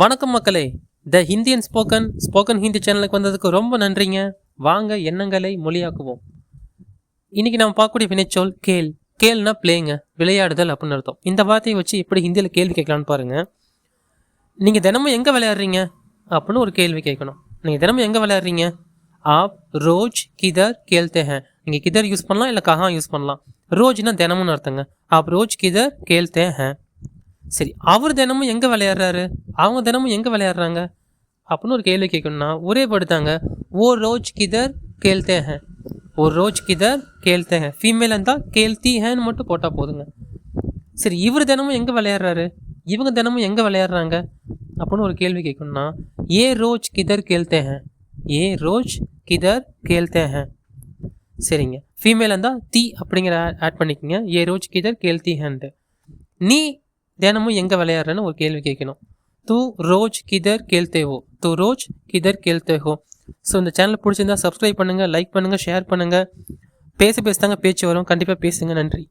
வணக்கம் மக்களே. The Indian spoken spoken Hindi சேனலுக்கு வந்ததுக்கு ரொம்ப நன்றிங்க. வாங்க எண்ணங்களை மொழியாக்குவோம். இன்றைக்கி நம்ம பார்க்கக்கூடிய வினைச்சொல் கேள். கேள்னா பிளேங்க விளையாடுதல் அப்படின்னு அர்த்தம். இந்த வார்த்தையை வச்சு எப்படி ஹிந்தியில் கேள்வி கேட்கலான்னு பாருங்கள் நீங்கள் தினமும் எங்கே விளையாடுறீங்க? அப்படின்னு ஒரு கேள்வி கேட்கணும். நீங்கள் தினமும் எங்கே விளையாடுறீங்க? ஆப் ரோஜ் கிதர் கேள்தே ஹேன் நீங்கள் கிதர் யூஸ் பண்ணலாம் இல்லை கஹா யூஸ் பண்ணலாம். ரோஜ்னா தினமும்னு அர்த்தங்க. ஆப் ரோஜ் கிதர் கேள்தே ஹேன் சரி அவர் தினமும் எங்கே விளையாடுறாரு? அவங்க தினமும் எங்கே விளையாடுறாங்க? அப்படின்னு ஒரு கேள்வி கேட்கணும்னா ஒரே படுத்தாங்க ஓ ரோஜ் கிதர் கேள்தே ஹேன் ஓ ரோஜ் கிதர் கேள்தே ஹேன் ஃபீமேல் இருந்தால் கேள்த்தி ஹேன்னு மட்டும் போட்டால் போதுங்க. சரி இவர் தினமும் எங்கே விளையாடுறாரு? இவங்க தினமும் எங்கே விளையாடுறாங்க? அப்படின்னு ஒரு கேள்வி கேட்கணும்னா ஏ ரோஜ் கிதர் கேள்தே ஹேன் ஏ ரோஜ் கிதர் கேள்தே ஹேன் சரிங்க. ஃபீமேல் இருந்தால் தி அப்படிங்கிற ஆட் பண்ணிக்கோங்க. ஏ ரோஜ் கிதர் கேள்த்தி ஹேன்ட்டு நீ தினமும் எங்கே விளையாடுறேன்னு ஒரு கேள்வி கேட்கணும். தூ ரோஜ் கிதர் கேள்தே தூ ரோஜ் கிதர் கேள்தே ஸோ இந்த சேனல் பிடிச்சிருந்தா சப்ஸ்கிரைப் பண்ணுங்கள் லைக் பண்ணுங்கள் ஷேர் பண்ணுங்கள் பேச பேச தாங்க பேச்சு வரும். கண்டிப்பாக பேசுங்க. நன்றி.